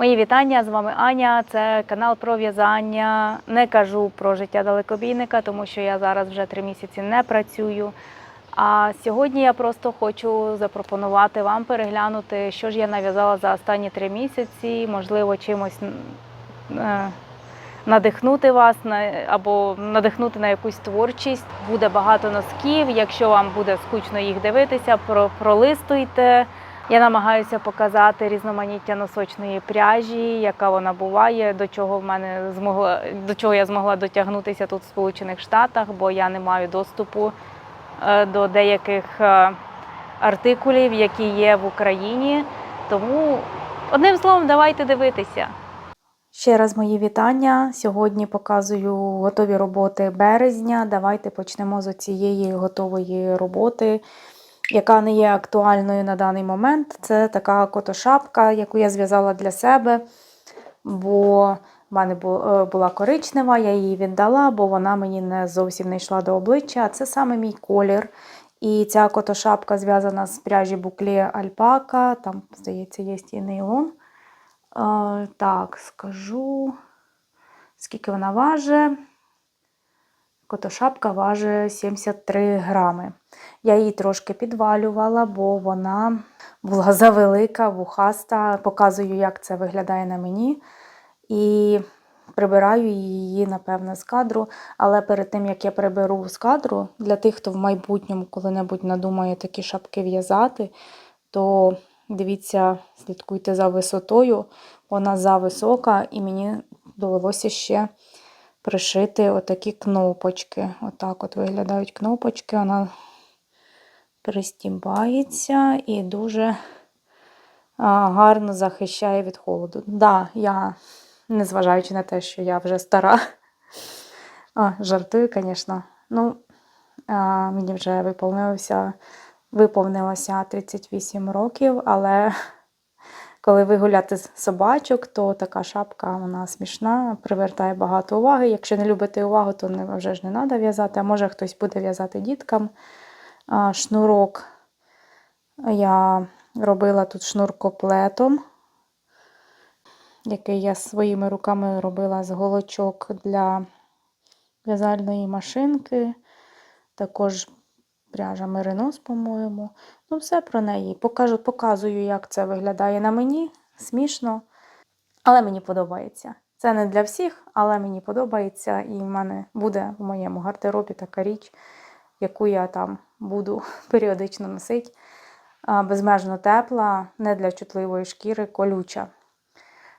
Мої вітання з вами Аня. Це канал про в'язання. Не кажу про життя далекобійника, тому що я зараз вже три місяці не працюю. А сьогодні я просто хочу запропонувати вам переглянути, що ж я нав'язала за останні три місяці, можливо, чимось е, надихнути вас або надихнути на якусь творчість. Буде багато носків. Якщо вам буде скучно їх дивитися, про, пролистуйте. Я намагаюся показати різноманіття носочної пряжі, яка вона буває, до чого в мене змогла до чого я змогла дотягнутися тут в Сполучених Штатах, бо я не маю доступу е, до деяких е, артикулів, які є в Україні. Тому одним словом, давайте дивитися. Ще раз мої вітання. Сьогодні показую готові роботи березня. Давайте почнемо з цієї готової роботи, яка не є актуальною на даний момент. Це така котошапка, яку я зв'язала для себе, бо в мене е, була коричнева, я її віддала, бо вона мені не зовсім не йшла до обличчя. Це саме мій колір. І ця котошапка зв'язана з пряжі буклі альпака. Там, здається, є і нейлон. Е, так, скажу, скільки вона важить. Котошапка важить 73 грами. Я її трошки підвалювала, бо вона була завелика, вухаста. Показую, як це виглядає на мені. І прибираю її, напевно, з кадру. Але перед тим, як я приберу з кадру, для тих, хто в майбутньому коли-небудь надумає такі шапки в'язати, то дивіться, слідкуйте за висотою. Вона зависока, і мені довелося ще пришити отакі кнопочки. Отак от виглядають кнопочки. Вона пристібається і дуже гарно захищає від холоду. Да, я, незважаючи на те, що я вже стара, а, жартую, звісно. Ну, а, мені вже виповнилося, виповнилося 38 років, але коли вигуляти собачок, то така шапка вона смішна, привертає багато уваги. Якщо не любите увагу, то вже ж не треба в'язати. А може хтось буде в'язати діткам. Шнурок я робила тут шнуркоплетом, який я своїми руками робила з голочок для в'язальної машинки. Також пряжа меринос, по-моєму. Ну, все про неї. Покажу, показую, як це виглядає на мені. Смішно. Але мені подобається. Це не для всіх, але мені подобається. І в мене буде в моєму гардеробі така річ, яку я там буду періодично носити. Безмежно тепла, не для чутливої шкіри, колюча.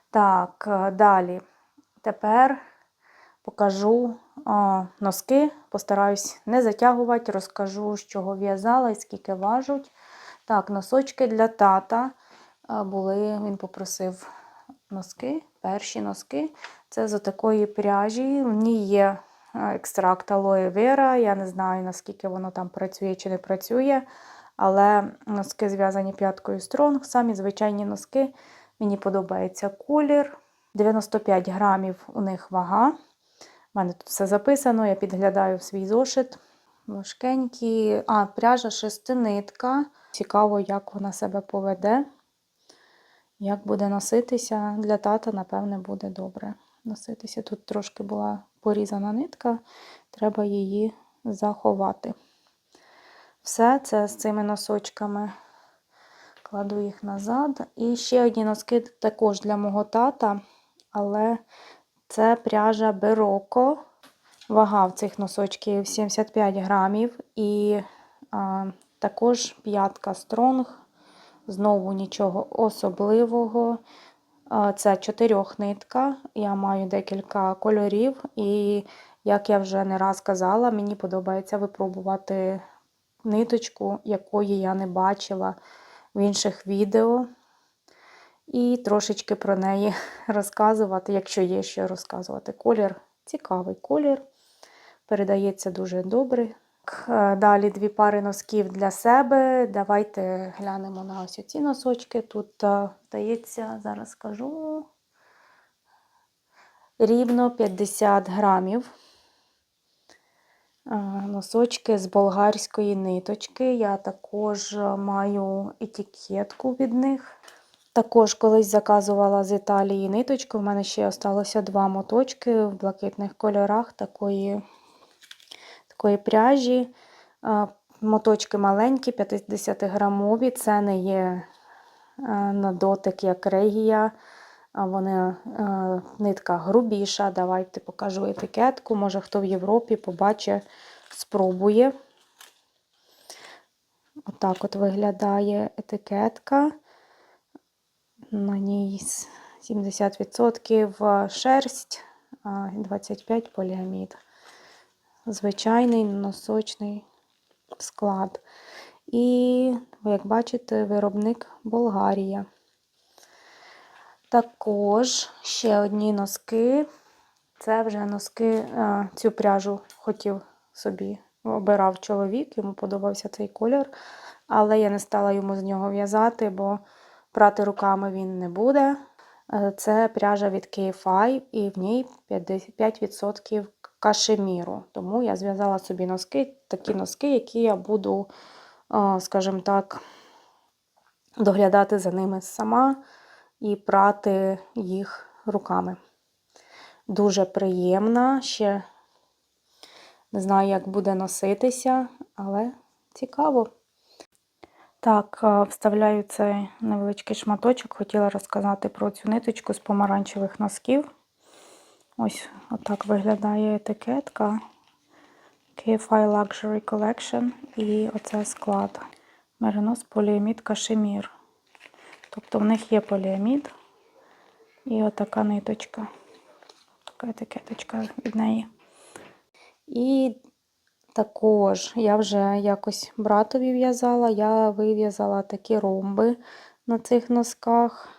Так, е, далі. Тепер покажу носки. Постараюсь не затягувати, розкажу, з чого в'язала і скільки важуть. Так, носочки для тата були, він попросив носки, перші носки. Це з такої пряжі. В ній є екстракт алоє вера. Я не знаю, наскільки воно там працює чи не працює. Але носки зв'язані п'яткою стронг, самі звичайні носки. Мені подобається колір. 95 грамів у них вага. У мене тут все записано, я підглядаю свій зошит. Важкенькі. А, пряжа шестинитка. Цікаво, як вона себе поведе. Як буде носитися. Для тата, напевне, буде добре носитися. Тут трошки була порізана нитка, треба її заховати. Все це з цими носочками. Кладу їх назад. І ще одні носки також для мого тата, але це пряжа Бероко. Вага в цих носочків 75 грамів. І а, також п'ятка Стронг. Знову нічого особливого. А, Це чотирьохнитка. Я маю декілька кольорів. І, як я вже не раз казала, мені подобається випробувати ниточку, якої я не бачила в інших відео. І трошечки про неї розказувати, якщо є що розказувати. Колір цікавий колір. Передається дуже добре. Е, Далі дві пари носків для себе. Давайте глянемо на ось ці носочки. Тут, е, здається, зараз скажу рівно 50 грамів. Е, Носочки з болгарської ниточки. Я також маю етикетку від них. Також колись заказувала з Італії ниточку. У мене ще залишилося два моточки в блакитних кольорах такої, такої пряжі. Моточки маленькі, 50-грамові. Це не є е, на дотик як регія. Вони е, нитка грубіша. Давайте покажу етикетку. Може, хто в Європі побачить, спробує. Отак от виглядає етикетка. На ній 70% шерсть, 25% поліамід. Звичайний носочний склад. І, як бачите, виробник Болгарія. Також ще одні носки. Це вже носки, цю пряжу хотів собі обирав чоловік, йому подобався цей колір, але я не стала йому з нього в'язати, бо прати руками він не буде. Е, Це пряжа від KFI і в ній 50 5% кашеміру. Тому я зв'язала собі носки, такі носки, які я буду, е, скажімо так, доглядати за ними сама і прати їх руками. Дуже приємна. Ще не знаю, як буде носитися, але цікаво. Так, е, вставляю цей невеличкий шматочок. Хотіла розказати про цю ниточку з помаранчевих носків. Ось отак виглядає етикетка. KFI Luxury Collection. І оце склад. Меринос поліамід кашемір. Тобто в них є поліамід і отака ниточка. Така етикеточка від неї. І також я вже якось братові в'язала, я вив'язала такі ромби на цих носках.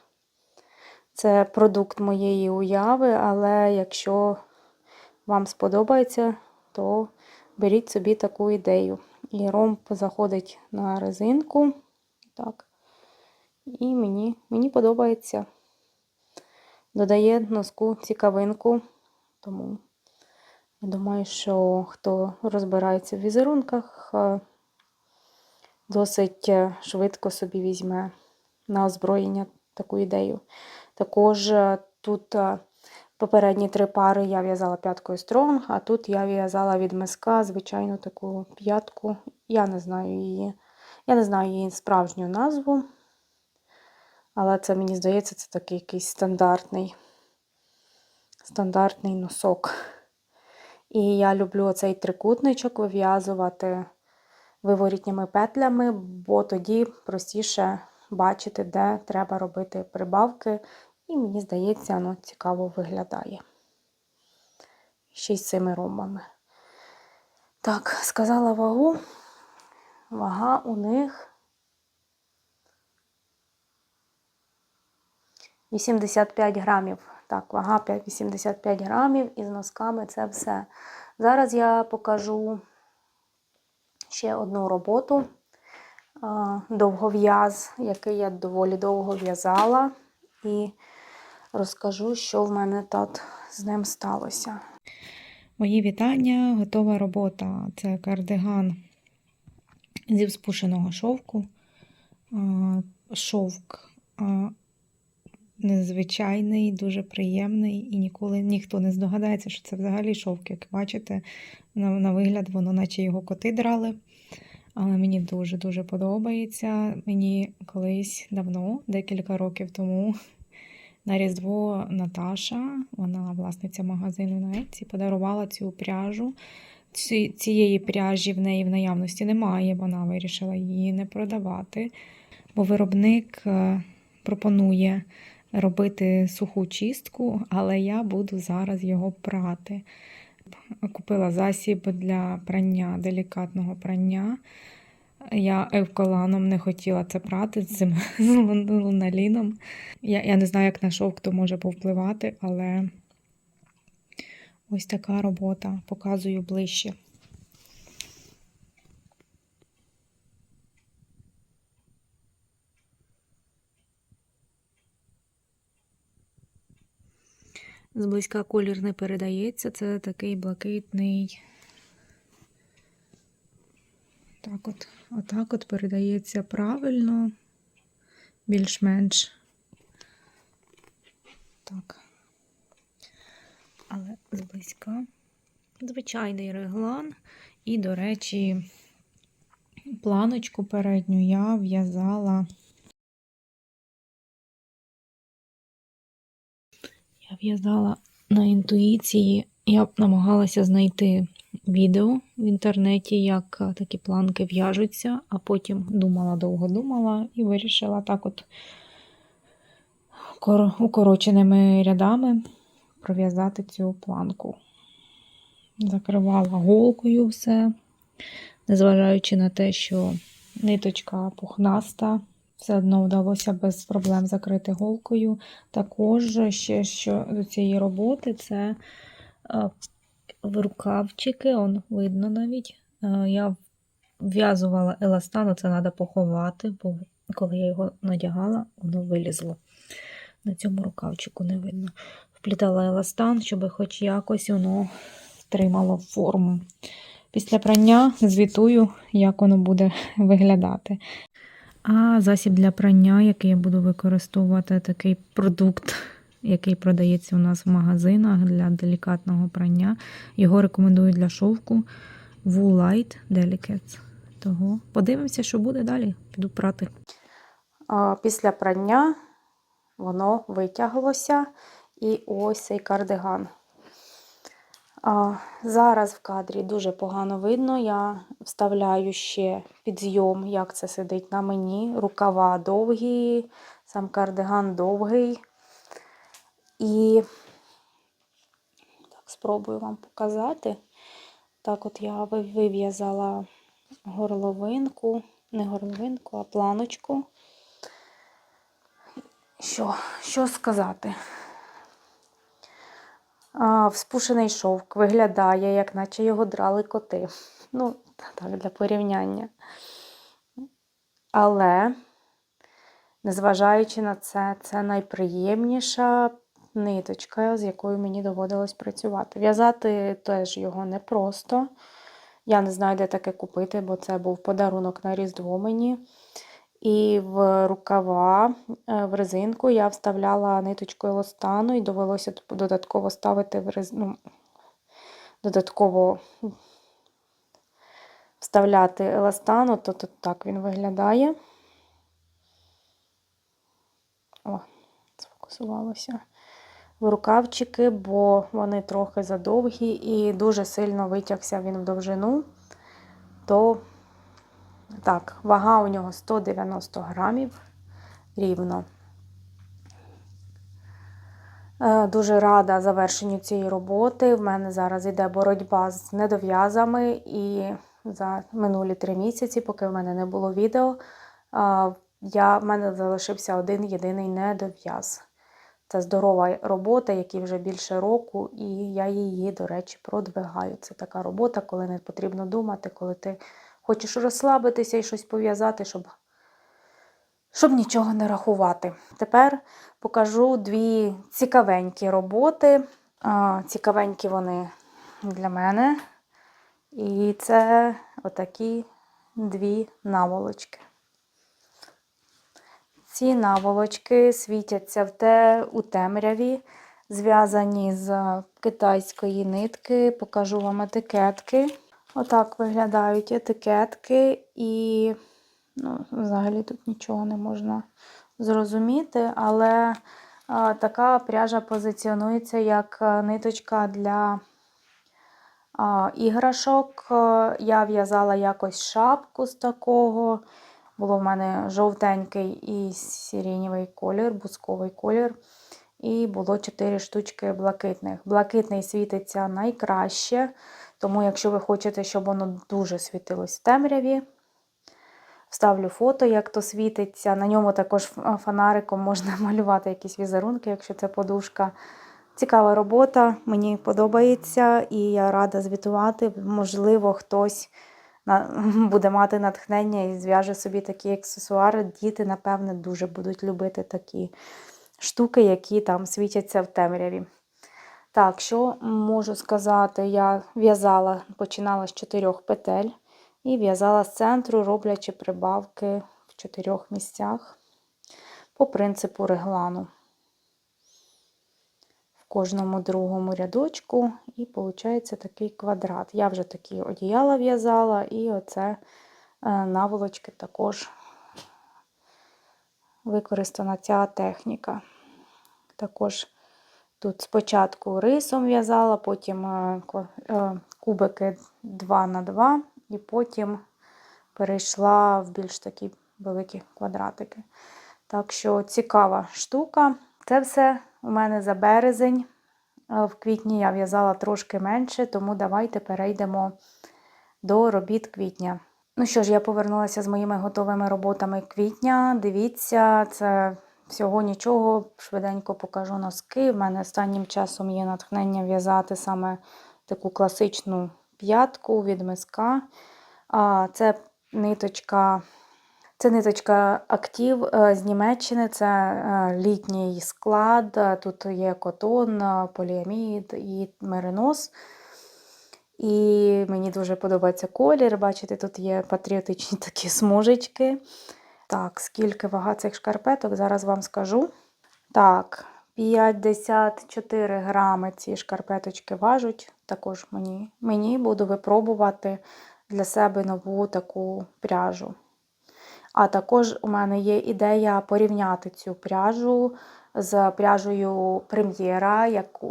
Це продукт моєї уяви, але якщо вам сподобається, то беріть собі таку ідею. І ромб заходить на резинку. Так. І мені, мені подобається. Додає носку цікавинку, тому думаю, що хто розбирається в візерунках, е, досить е, швидко собі візьме на озброєння таку ідею. Також е, тут попередні три пари я в'язала п'яткою Стронг, а тут я в'язала від миска звичайну таку п'ятку. Я не знаю її. Я не знаю її справжню назву. Але це, мені здається, це такий якийсь стандартний, стандартний носок. І я люблю оцей трикутничок вив'язувати виворітніми петлями, бо тоді простіше бачити, де треба робити прибавки. І мені здається, воно цікаво виглядає. Ще й з цими ромбами. Так, сказала вагу. Вага у них 85 грамів. Так, вага 85 грамів і з носками це все. Зараз я покажу ще одну роботу. Довгов'яз, який я доволі довго в'язала. І розкажу, що в мене тут з ним сталося. Мої вітання, готова робота. Це кардиган зі вспушеного шовку. Шовк незвичайний, дуже приємний, і ніколи ніхто не здогадається, що це взагалі шовк. Як бачите, на, на вигляд, воно наче його коти драли. Але мені дуже-дуже подобається. Мені колись давно, декілька років тому, на Різдво Наташа, вона власниця магазину на подарувала цю пряжу. Цієї пряжі в неї в наявності немає, вона вирішила її не продавати, бо виробник е, пропонує робити суху чистку, але я буду зараз його прати. Купила засіб для прання, делікатного прання. Я евколаном не хотіла це прати з цим луналіном. Я, я не знаю, як на шовк то може повпливати, але ось така робота. Показую ближче. Зблизька колір не передається, це такий блакитний. Так от, отак от передається правильно, більш-менш так. Але зблизька. Звичайний реглан. І, до речі, планочку передню я в'язала. В'язала на інтуїції. Я намагалася знайти відео в інтернеті, як е, такі планки в'яжуться, а потім думала, довго думала і вирішила так от укороченими рядами пров'язати цю планку. Закривала голкою все, незважаючи на те, що ниточка пухнаста, все одно вдалося без проблем закрити голкою. Також ще що до цієї роботи це е, рукавчики, он видно навіть. Е, Я вв'язувала еластан, це треба поховати, бо коли я його надягала, воно вилізло. На цьому рукавчику не видно. Вплітала еластан, щоб хоч якось воно втримало форму. Після прання звітую, як воно буде виглядати. А засіб для прання, який я буду використовувати, такий продукт, який продається у нас в магазинах для делікатного прання. Його рекомендую для шовку Wool Light Delicates. Того подивимося, що буде далі. Піду прати. Після прання воно витяглося. І ось цей кардиган. Зараз в кадрі дуже погано видно. Я вставляю ще підйом, як це сидить на мені. Рукава довгі, сам кардиган довгий. І так, спробую вам показати. Так, от я вив'язала горловинку, не горловинку, а планочку. Що, що сказати? Вспушений шовк виглядає, як наче його драли коти. Ну, так, для порівняння. Але, незважаючи на це, це найприємніша ниточка, з якою мені доводилось працювати. В'язати теж його непросто. Я не знаю, де таке купити, бо це був подарунок на Різдво мені. І в рукава, е, в резинку я вставляла ниточку еластану і довелося додатково ставити в рез... ну, додатково вставляти еластану, то тут так він виглядає. О, сфокусувалося. В рукавчики, бо вони трохи задовгі і дуже сильно витягся він в довжину, то так, вага у нього 190 грамів рівно. Е, Дуже рада завершенню цієї роботи. В мене зараз йде боротьба з недов'язами, і за минулі три місяці, поки в мене не було відео, я, в мене залишився один єдиний недов'яз. Це здорова робота, якій вже більше року, і я її, до речі, продвигаю. Це така робота, коли не потрібно думати, коли ти хочеш розслабитися і щось пов'язати, щоб, щоб нічого не рахувати. Тепер покажу дві цікавенькі роботи. Цікавенькі вони для мене. І це отакі дві наволочки. Ці наволочки світяться в те, у темряві, зв'язані з китайської нитки. Покажу вам етикетки. Отак виглядають етикетки, і ну, взагалі тут нічого не можна зрозуміти, але а, така пряжа позиціонується як ниточка для а, іграшок. Я в'язала якось шапку з такого. Було в мене жовтенький і сиренєвий колір, бусковий колір. І було 4 штучки блакитних. Блакитний світиться найкраще, тому якщо ви хочете, щоб воно дуже світилось в темряві, вставлю фото, як то світиться. На ньому також фонариком можна малювати якісь візерунки, якщо це подушка. Цікава робота, мені подобається, і я рада звітувати. Можливо, хтось буде мати натхнення і зв'яже собі такі аксесуари. Діти, напевне, дуже будуть любити такі штуки, які там світяться в темряві. Так, що можу сказати? Я в'язала, починала з чотирьох петель і в'язала з центру, роблячи прибавки в чотирьох місцях по принципу реглану. В кожному другому рядочку, і виходить такий квадрат. Я вже такі одіяла в'язала, і оце е, наволочки також використана ця техніка. Також тут спочатку рисом в'язала, потім е, е, кубики 2 на 2 і потім перейшла в більш такі великі квадратики. Так що цікава штука. Це все у мене за березень. Е, В квітні я в'язала трошки менше, тому давайте перейдемо до робіт квітня. Ну що ж, я повернулася з моїми готовими роботами квітня. Дивіться, це всього нічого. Швиденько покажу носки. В мене останнім часом є натхнення в'язати саме таку класичну п'ятку від миска. Це ниточка. Це ниточка актив е, з Німеччини, це е, літній склад. Тут є котон, поліамід і меринос. І мені дуже подобається колір. Бачите, тут є патріотичні такі смужечки. Так, скільки вага цих шкарпеток, зараз вам скажу. Так, 54 грами ці шкарпеточки важуть. Також мені, мені буду випробувати для себе нову таку пряжу. А також у мене є ідея порівняти цю пряжу з пряжею прем'єра,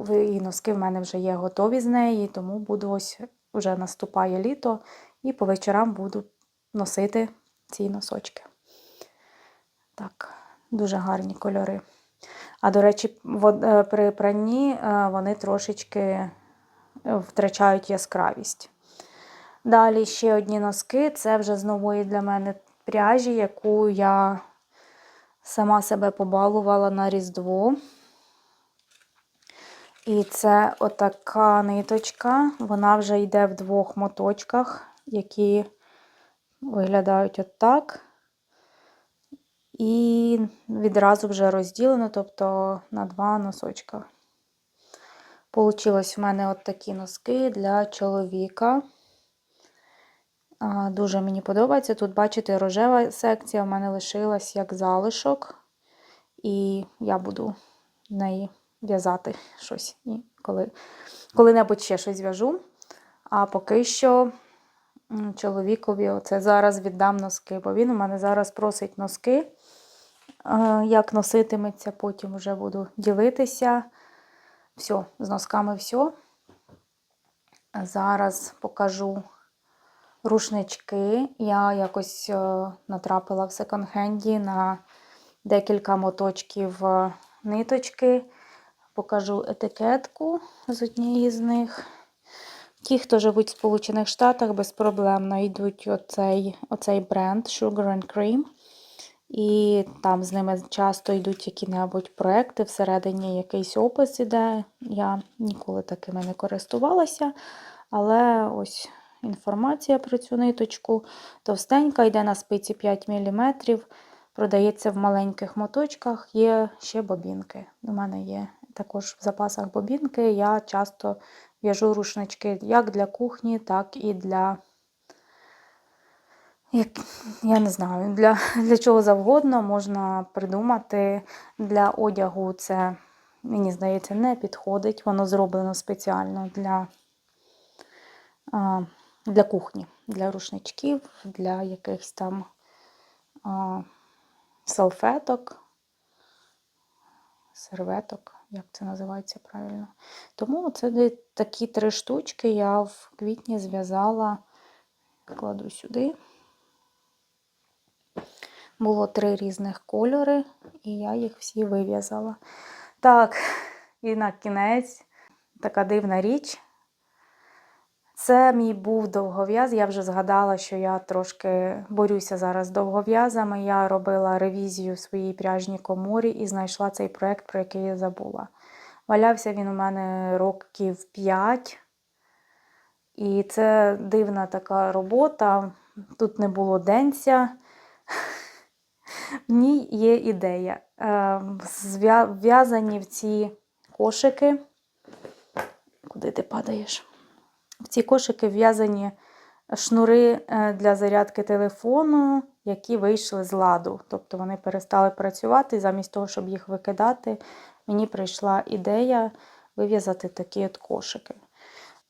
і носки в мене вже є готові з неї, тому буду ось вже наступає літо, і по вечорам буду носити ці носочки. Так, дуже гарні кольори. А до речі, е, при пранні е, вони трошечки е, втрачають яскравість. Далі ще одні носки. Це вже з нової для мене пряжі, яку я сама себе побалувала на Різдво. І це отака ниточка. Вона вже йде в двох моточках, які виглядають отак. І відразу вже розділено, тобто на два носочка. Получилось в мене от такі носки для чоловіка. Дуже мені подобається. Тут, бачите, рожева секція в мене лишилась як залишок. І я буду в неї в'язати щось. І коли, коли-небудь ще щось зв'яжу. А поки що чоловікові оце зараз віддам носки, бо він у мене зараз просить носки. Як носитиметься, потім вже буду ділитися. Все, з носками все. Зараз покажу рушнички. Я якось е, натрапила в секонд-хенді на декілька моточків е, ниточки. Покажу етикетку з однієї з них. Ті, хто живуть в Сполучених Штатах, без проблем знайдуть оцей, оцей бренд Sugar and Cream. І там з ними часто йдуть які-небудь проекти, всередині якийсь опис іде. Я ніколи такими не користувалася, але ось інформація про цю ниточку. Товстенька, йде на спиці 5 мм, продається в маленьких моточках, є ще бобінки. У мене є також в запасах бобінки. Я часто в'яжу рушнички як для кухні, так і для. Як, я не знаю, для, для чого завгодно можна придумати. Для одягу це, мені здається, не підходить. Воно зроблено спеціально для, для кухні, для рушничків, для якихось там салфеток, серветок, як це називається правильно. Тому це такі три штучки я в квітні зв'язала, кладу сюди. Було три різних кольори, і я їх всі вив'язала. Так, і на кінець така дивна річ. Це мій був довгов'яз. Я вже згадала, що я трошки борюся зараз з довгов'язами. Я робила ревізію в своїй пряжній коморі і знайшла цей проєкт, про який я забула. Валявся він у мене років 5. І це дивна така робота. Тут не було денця. В ній є ідея. Е, В'язані в ці кошики. Куди ти падаєш? В ці кошики в'язані шнури е, для зарядки телефону, які вийшли з ладу. Тобто вони перестали працювати. Замість того, щоб їх викидати, мені прийшла ідея вив'язати такі от кошики.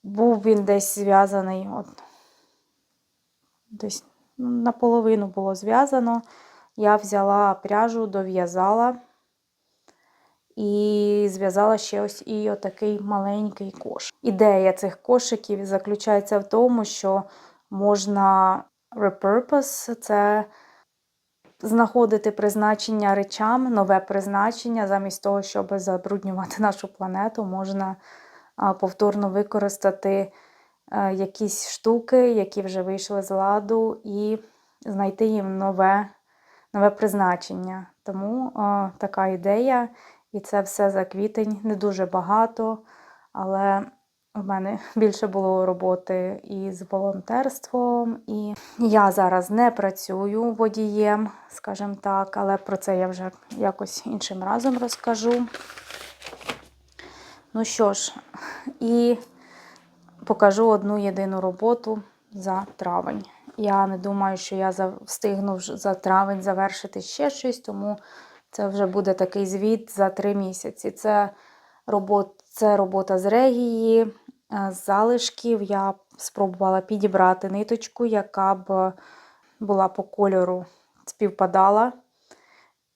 Був він десь зв'язаний, от, десь ну, наполовину було зв'язано. Я взяла пряжу, дов'язала і зв'язала ще ось і отакий маленький кошик. Ідея цих кошиків заключається в тому, що можна repurpose – це знаходити призначення речам, нове призначення, замість того, щоб забруднювати нашу планету, можна повторно використати е, якісь штуки, які вже вийшли з ладу, і знайти їм нове, нове призначення. Тому а, така ідея. І це все за квітень, не дуже багато, але в мене більше було роботи і з волонтерством, і я зараз не працюю водієм, скажімо так, але про це я вже якось іншим разом розкажу. Ну що ж, і покажу одну єдину роботу за травень. Я не думаю, що я встигну за травень завершити ще щось, тому це вже буде такий звіт за три місяці. Це, робот, це робота з регії, е, з залишків. Я спробувала підібрати ниточку, яка б була по кольору співпадала.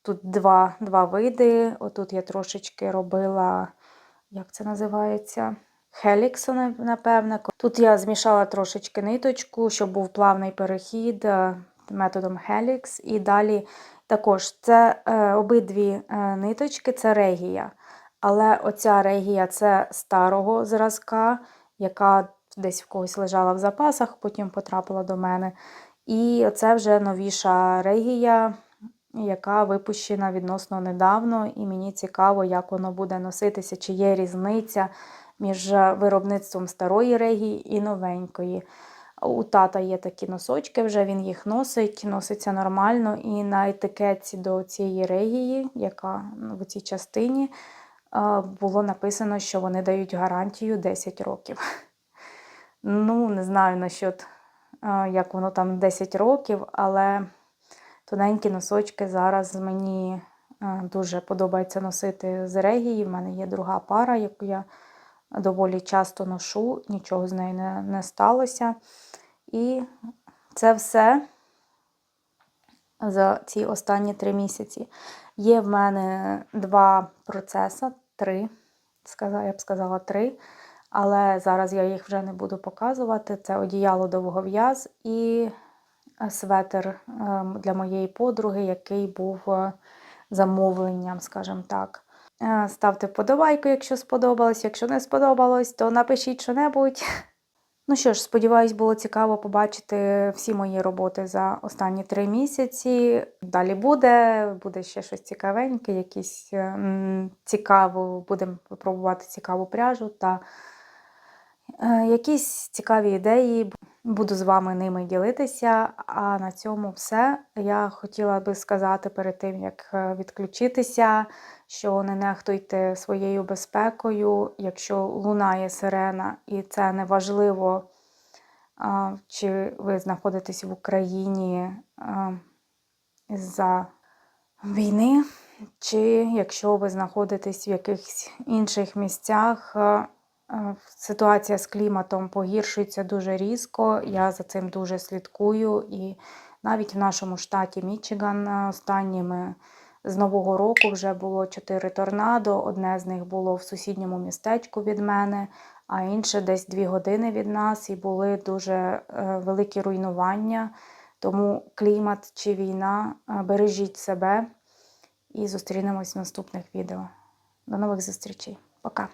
Тут два, два види. Отут я трошечки робила, як це називається? Хеліксу, напевне. Тут я змішала трошечки ниточку, щоб був плавний перехід е, методом Helix. І далі також це е, обидві е, ниточки це регія. Але оця регія це старого зразка, яка десь в когось лежала в запасах, потім потрапила до мене. І це вже новіша регія, яка випущена відносно недавно, і мені цікаво, як воно буде носитися, чи є різниця між виробництвом старої регії і новенької. У тата є такі носочки, вже він їх носить, носиться нормально. І на етикетці до цієї регії, яка ну, в цій частині, е, було написано, що вони дають гарантію 10 років. Ну, не знаю насчет, е, як воно там 10 років, але тоненькі носочки зараз мені е, дуже подобається носити з регії. В мене є друга пара, яку я доволі часто ношу, нічого з нею не, не сталося. І це все за ці останні три місяці. Є в мене два процеси, три, я б сказала три, але зараз я їх вже не буду показувати. Це одіяло довгов'яз і светр ем, для моєї подруги, який був е, замовленням, скажімо так. Е, Ставте вподобайку, якщо сподобалось. Якщо не сподобалось, то напишіть що-небудь. Ну що ж, сподіваюсь, було цікаво побачити всі мої роботи за останні три місяці. Далі буде, буде ще щось цікавеньке, якісь цікаву, будемо пробувати цікаву пряжу та якісь цікаві ідеї. Буду з вами ними ділитися. А на цьому все. Я хотіла би сказати перед тим, як е, відключитися, що не нехтуйте своєю безпекою, якщо лунає сирена, і це не важливо, чи ви знаходитесь в Україні а, із-за війни, чи якщо ви знаходитесь в якихось інших місцях. Ситуація з кліматом погіршується дуже різко. Я за цим дуже слідкую. І навіть в нашому штаті Мічиган останніми з Нового року вже було чотири торнадо. Одне з них було в сусідньому містечку від мене, а інше десь дві години від нас, і були дуже е, великі руйнування. Тому клімат чи війна, е, бережіть себе і зустрінемось в наступних відео. До нових зустрічей. Пока!